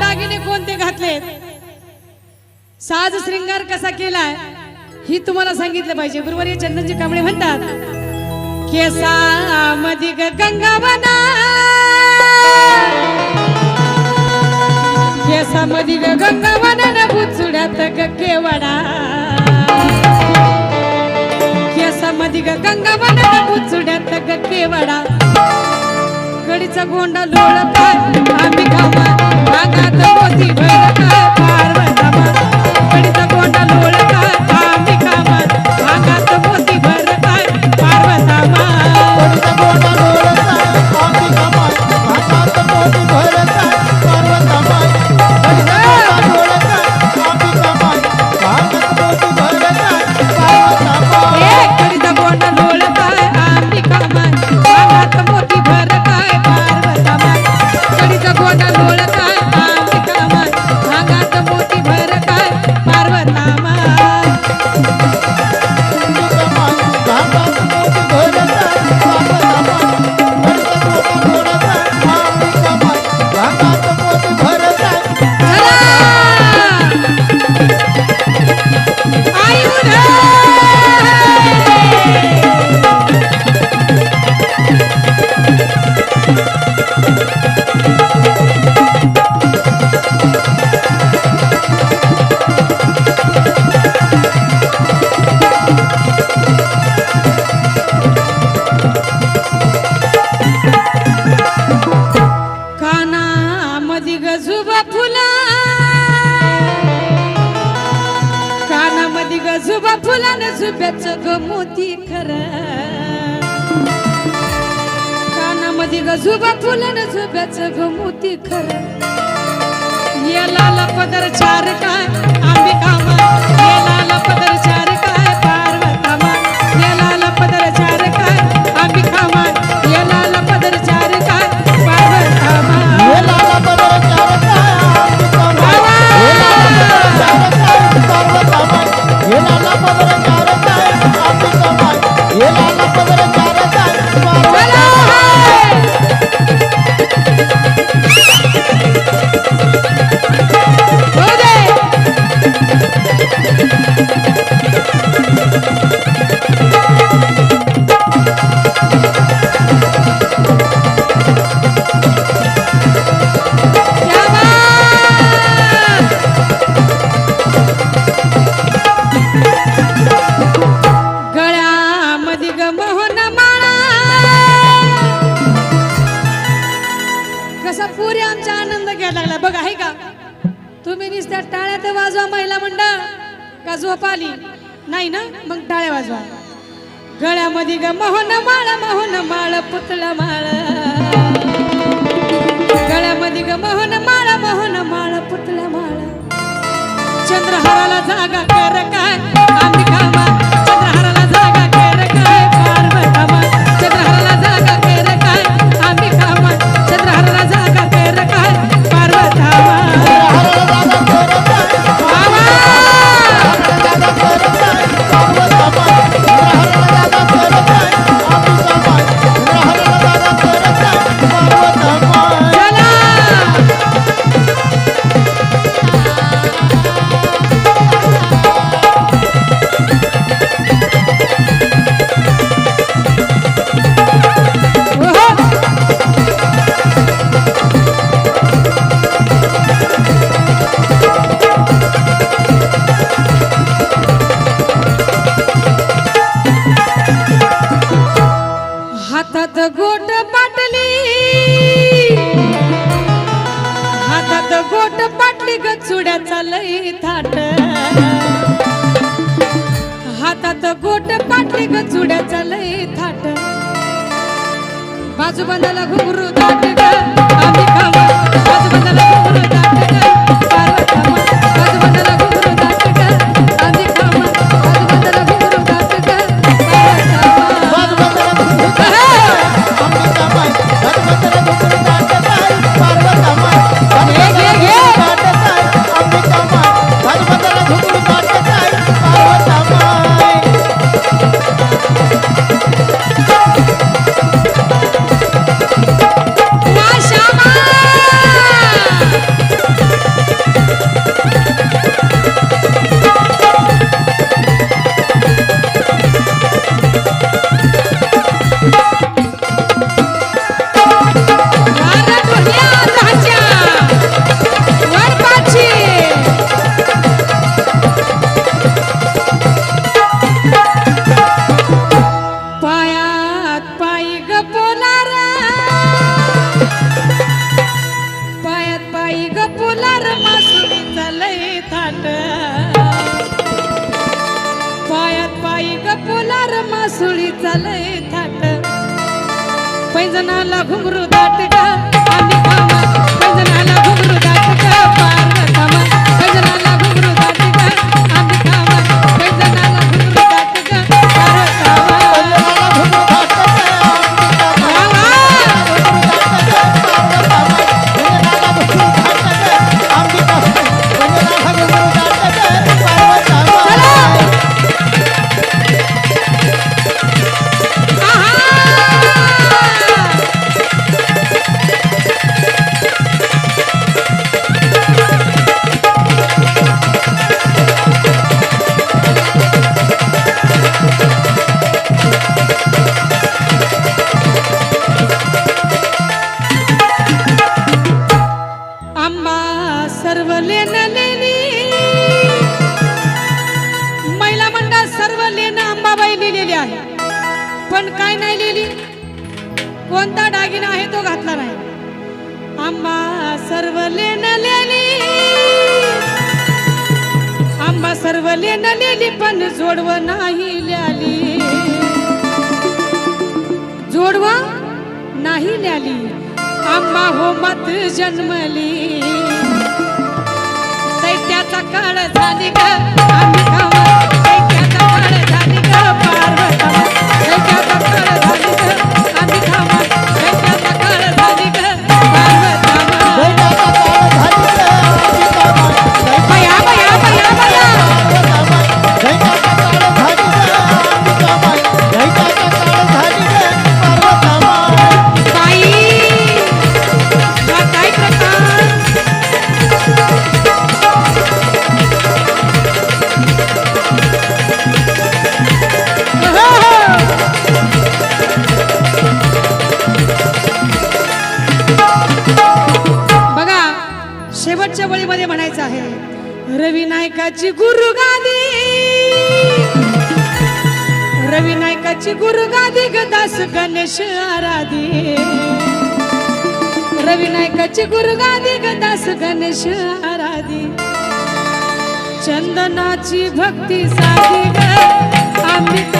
दागिने कोणते घातलेत? साज श्रृंगार कसा केलाय? ही तुम्हाला सांगितलं पाहिजे. बरोबर हे चंदनजी कांबळे म्हणतात केसा मधी गंगावना केसा मधी गंगावना बुचुड्यात ग केवडा. केसा मधी गंगावना बुचुड्यात ग केवडा. कडीचा गोंडा लोळ काय आम्ही खामा कडीचा गोंडा कानामध्ये फुलन फुलाने झुब्याचं ग मोती खरं. ये लाला पदर चार काय? आम्ही कामा. ये लाला पदर कसा पुरी आमचा आनंद घ्यायला लागला. बघा आहे का? तुम्ही नुसत्या टाळ्यात वाजवा महिला मंडळ का झोप आली नाही ना? मग टाळ्या वाजवा. गळ्यामध्ये ग मोहन माळ मोहन माळ पुतळा माळ. गळ्यामध्ये ग मोहन माळ मोहन माळ पुतळा माळ. चंद्रहाराला जागा कर काय? गोट पाटली ग चुड्याचा लई थाट. हातात गोट पाटली ग चुड्याचा लई थाट. बाजू बंदाला दाट ग. आम्ही खावा बाजू बंदाला ಲಘು ಮೃದ पण काय नाही लिहिली. कोणता डागिना आहे तो घातला नाही. आंबा सर्व लेली आंबा सर्व लेली पण जोडव नाही ल्याली. जोडव नाही ल्याली. आंबा हो मत जन्मली. दैत्याचा काळ झाली का आम्ही नायकाची गुरुगादी रवी नायकाची गुरुगादी गदास गणेश आराधी. रवी नायकाची गुरुगादी गदास गणेश आराधी. चंदनाची भक्ती साधी ग. आम्ही